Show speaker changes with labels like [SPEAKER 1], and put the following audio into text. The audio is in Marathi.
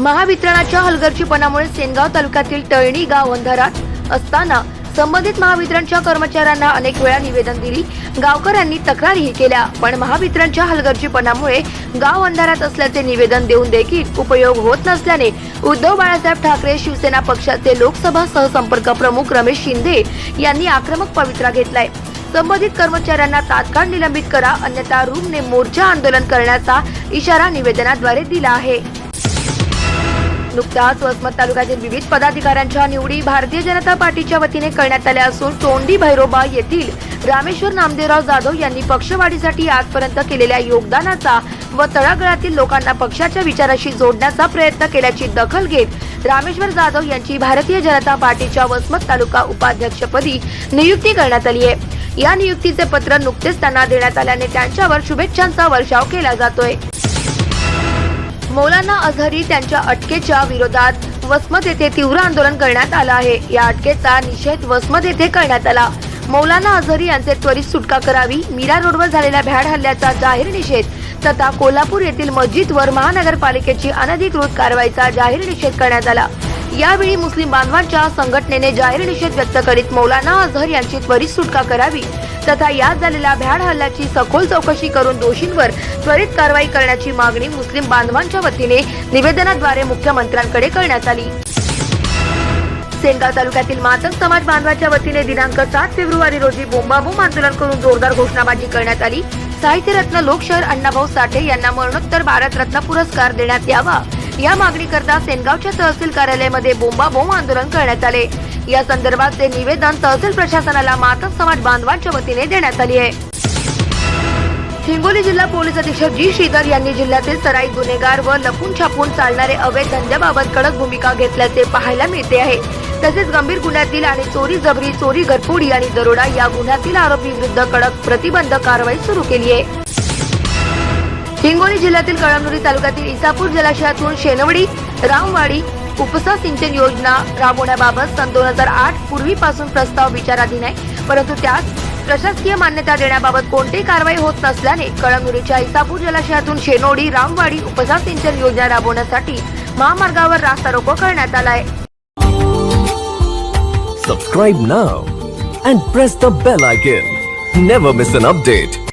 [SPEAKER 1] महावितरणाच्या हलगर्जीपणामुळे सेनगाव तालुक्यातील टळणी गाव अंधारात असताना संबंधित महावितरणच्या कर्मचाऱ्यांना अनेक वेळा निवेदन दिली. गावकऱ्यांनी तक्रारीही केल्या पण महावितरणच्या हलगर्जीपणामुळे गाव अंधारात असल्याचे निवेदन देऊन देखील उपयोग होत नसल्याने उद्धव बाळासाहेब ठाकरे शिवसेना पक्षाचे लोकसभा सहसंपर्क प्रमुख रमेश शिंदे यांनी आक्रमक पवित्रा घेतलाय. संबंधित कर्मचाऱ्यांना तात्काळ निलंबित करा अन्यथा रूमने मोर्चा आंदोलन करण्याचा इशारा निवेदनाद्वारे दिला आहे. नुकताच वसमत तालुक्यातील विविध पदाधिकाऱ्यांच्या निवडी भारतीय जनता पार्टीच्या वतीने करण्यात आल्या असून तोंडी भैरोबा येथील रामेश्वर नामदेवराव जाधव यांनी पक्षवाढीसाठी आजपर्यंत केलेल्या योगदानाचा व तळागळातील लोकांना पक्षाच्या विचाराशी जोडण्याचा प्रयत्न केल्याची दखल घेत रामेश्वर जाधव यांची भारतीय जनता पार्टीच्या वसमत तालुका उपाध्यक्षपदी नियुक्ती करण्यात आली आहे. या नियुक्तीचे पत्र नुकतेच त्यांना देण्यात आल्याने त्यांच्यावर शुभेच्छांचा वर्षाव केला जातोय. मौलाना अझहरी त्यांच्या अटकेच्या विरोधात वसमत येथे तीव्र आंदोलन करण्यात आलं आहे. या अटकेचा निषेध वसमत येथे करण्यात आला. मौलाना अझहरी यांचे त्वरित सुटका करावी मीरा रोडवर झालेल्या भ्याड हल्ल्याचा जाहीर निषेध तथा कोल्हापूर येथील मस्जिदवर महानगरपालिकेची अनधिकृत कारवाईचा जाहीर निषेध करण्यात आला. यावेळी मुस्लिम बांधवांच्या संघटनेने जाहीर निषेध व्यक्त करीत मौलाना अझहर यांची त्वरित सुटका करावी तथा यात झालेल्या भ्याड हल्ल्याची सखोल चौकशी करून दोषींवर त्वरित कारवाई करण्याची मागणी मुस्लिम बांधवांच्या वतीने निवेदनाद्वारे मुख्यमंत्र्यांकडे करण्यात आली. सेनगाव तालुक्यातील मातंग समाज बांधवाच्या वतीने दिनांक सात फेब्रुवारी रोजी बोंबाबोंब आंदोलन करून जोरदार घोषणाबाजी करण्यात आली. साहित्यरत्न लोकशाहीर अण्णाभाऊ साठे यांना मरणोत्तर भारतरत्न पुरस्कार देण्यात यावा. या मागणीकरता सेनगावच्या तहसील कार्यालयामध्ये बोंबाबोंब आंदोलन करण्यात आले. या संदर्भाचे निवेदन तहसील प्रशासनाला मातक समाज बांधवांच्या वतीने देण्यात आली आहे. हिंगोली जिल्हा पोलीस अधीक्षक जी श्रीधर यांनी जिल्ह्यातील सराई गुन्हेगार व लपून छापून चालणारे अवैध धंद्याबाबत कडक भूमिका घेतल्याचे पाहायला मिळते आहे. तसेच गंभीर गुन्ह्यातील आणि चोरी जबरी चोरी घरफोडी आणि दरोडा या गुन्ह्यातील आरोपी विरुद्ध कडक प्रतिबंध कारवाई सुरू केली आहे. हिंगोली जिल्ह्यातील कळमनुरी तालुक्यातील इसापूर जलाशयातून शेनवडी रामवाडी उपसा सिंचन योजना राबवण्याबाबत सन दोन हजार आठ पूर्वीपासून प्रस्ताव विचाराधीन आहे. परंतु त्यास प्रशासकीय मान्यता देण्याबाबत कोणतीही कारवाई होत नसल्याने कळमनुरीच्या इसापूर जलाशयातून शेनोडी रामवाडी उपसा सिंचन योजना राबवण्यासाठी महामार्गावर रास्ता रोको करण्यात आलाय.
[SPEAKER 2] Subscribe now and press the bell icon never miss an update